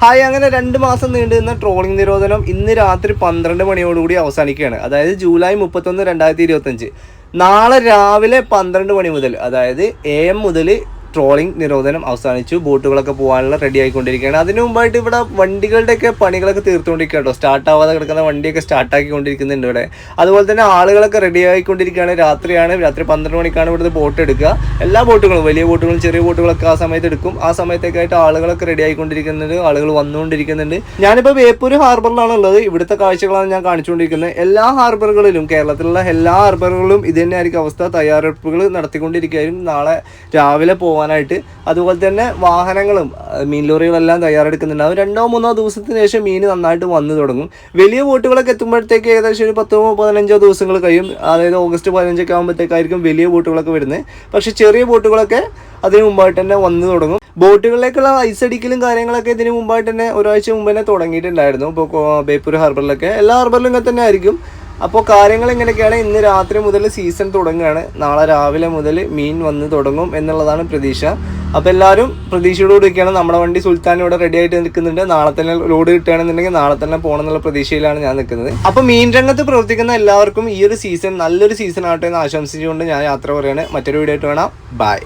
Hi അങ്ങനെ രണ്ട് മാസം നീണ്ടു നിന്ന ട്രോളിംഗ് നിരോധനം ഇന്ന് രാത്രി പന്ത്രണ്ട് മണിയോടുകൂടി അവസാനിക്കുകയാണ്. അതായത് ജൂലൈ മുപ്പത്തൊന്ന് രണ്ടായിരത്തി ഇരുപത്തഞ്ച്. നാളെ രാവിലെ പന്ത്രണ്ട് മണി മുതൽ അതായത് എ എം മുതൽ ട്രോളിംഗ് നിരോധനം അവസാനിച്ചു. ബോട്ടുകളൊക്കെ പോകാനുള്ള റെഡി ആയിക്കൊണ്ടിരിക്കുകയാണ്. അതിനു മുമ്പായിട്ട് ഇവിടെ വണ്ടികളുടെയൊക്കെ പണികളൊക്കെ തീർത്തുകൊണ്ടിരിക്കുക കേട്ടോ സ്റ്റാർട്ട് ആവാതെ കിടക്കുന്ന വണ്ടിയൊക്കെ സ്റ്റാർട്ട് ആക്കിക്കൊണ്ടിരിക്കുന്നുണ്ട് ഇവിടെ. അതുപോലെ തന്നെ ആളുകളൊക്കെ റെഡി ആയിക്കൊണ്ടിരിക്കുകയാണ്. രാത്രിയാണ്. രാത്രി പന്ത്രണ്ട് മണിക്കാണ് ഇവിടുത്തെ ബോട്ട് എടുക്കുക. എല്ലാ ബോട്ടുകളും വലിയ ബോട്ടുകളും ചെറിയ ബോട്ടുകളൊക്കെ ആ സമയത്ത് എടുക്കും. ആ സമയത്തേക്കായിട്ട് ആളുകളൊക്കെ റെഡി ആയിക്കൊണ്ടിരിക്കുന്നുണ്ട്. ആളുകൾ വന്നുകൊണ്ടിരിക്കുന്നുണ്ട്. ഞാനിപ്പോൾ ബേപ്പൂർ ഹാർബറിലാണ് ഉള്ളത് ഇവിടുത്തെ കാഴ്ചകളാണ് ഞാൻ കാണിച്ചുകൊണ്ടിരിക്കുന്നത്. എല്ലാ ഹാർബറുകളിലും കേരളത്തിലുള്ള എല്ലാ ഹാർബറുകളിലും ഇത് തന്നെയായിരിക്കും അവസ്ഥ. തയ്യാറെടുപ്പുകൾ നടത്തിക്കൊണ്ടിരിക്കുകയായിരിക്കും നാളെ രാവിലെ പോകാനായിട്ട്. അതുപോലെ തന്നെ വാഹനങ്ങളും മീൻ ലോറികളെല്ലാം തയ്യാറെടുക്കുന്നുണ്ടാവും. രണ്ടോ മൂന്നോ ദിവസത്തിന് ശേഷം മീൻ നന്നായിട്ട് വന്നു തുടങ്ങും. വലിയ ബോട്ടുകളൊക്കെ എത്തുമ്പോഴത്തേക്ക് ഏകദേശം ഒരു പത്തോ പതിനഞ്ചോ ദിവസങ്ങൾ കഴിയും. അതായത് ഓഗസ്റ്റ് പതിനഞ്ചൊക്കെ ആകുമ്പോഴത്തേക്കായിരിക്കും വലിയ ബോട്ടുകളൊക്കെ വരുന്നത്. പക്ഷെ ചെറിയ ബോട്ടുകളൊക്കെ അതിന് മുമ്പായിട്ട് തന്നെ വന്നു തുടങ്ങും. ബോട്ടുകളിലേക്കുള്ള ഐസ് അടിക്കലും കാര്യങ്ങളൊക്കെ ഇതിന് മുമ്പായിട്ട് തന്നെ ഒരാഴ്ച മുമ്പ് തന്നെ തുടങ്ങിയിട്ടുണ്ടായിരുന്നു. ഇപ്പോൾ ബേപ്പൂർ ഹാർബറിലൊക്കെ. എല്ലാ ഹാർബറിലും ഇങ്ങനെ തന്നെ ആയിരിക്കും. അപ്പോൾ കാര്യങ്ങൾ എങ്ങനെയൊക്കെയാണ് ഇന്ന് രാത്രി മുതൽ സീസൺ തുടങ്ങുകയാണ്. നാളെ രാവിലെ മുതൽ മീൻ വന്ന് തുടങ്ങും എന്നുള്ളതാണ് പ്രതീക്ഷ. അപ്പോൾ എല്ലാവരും പ്രതീക്ഷയോടുകൂടിയൊക്കെയാണ് നമ്മുടെ വണ്ടി സുൽത്താൻ ഇവിടെ റെഡി ആയിട്ട് നിൽക്കുന്നുണ്ട്. നാളെ തന്നെ ലോഡ് കിട്ടുകയാണെന്നുണ്ടെങ്കിൽ നാളെ തന്നെ പോകണം എന്നുള്ള പ്രതീക്ഷയിലാണ് ഞാൻ നിൽക്കുന്നത്. അപ്പോൾ മീൻ രംഗത്ത് പ്രവർത്തിക്കുന്ന എല്ലാവർക്കും ഈ ഒരു സീസൺ നല്ലൊരു സീസൺ ആവട്ടെ എന്ന് ആശംസിച്ചുകൊണ്ട് ഞാൻ യാത്ര പറയുകയാണ്. മറ്റൊരു വീഡിയോ ആയിട്ട് വേണം ബൈ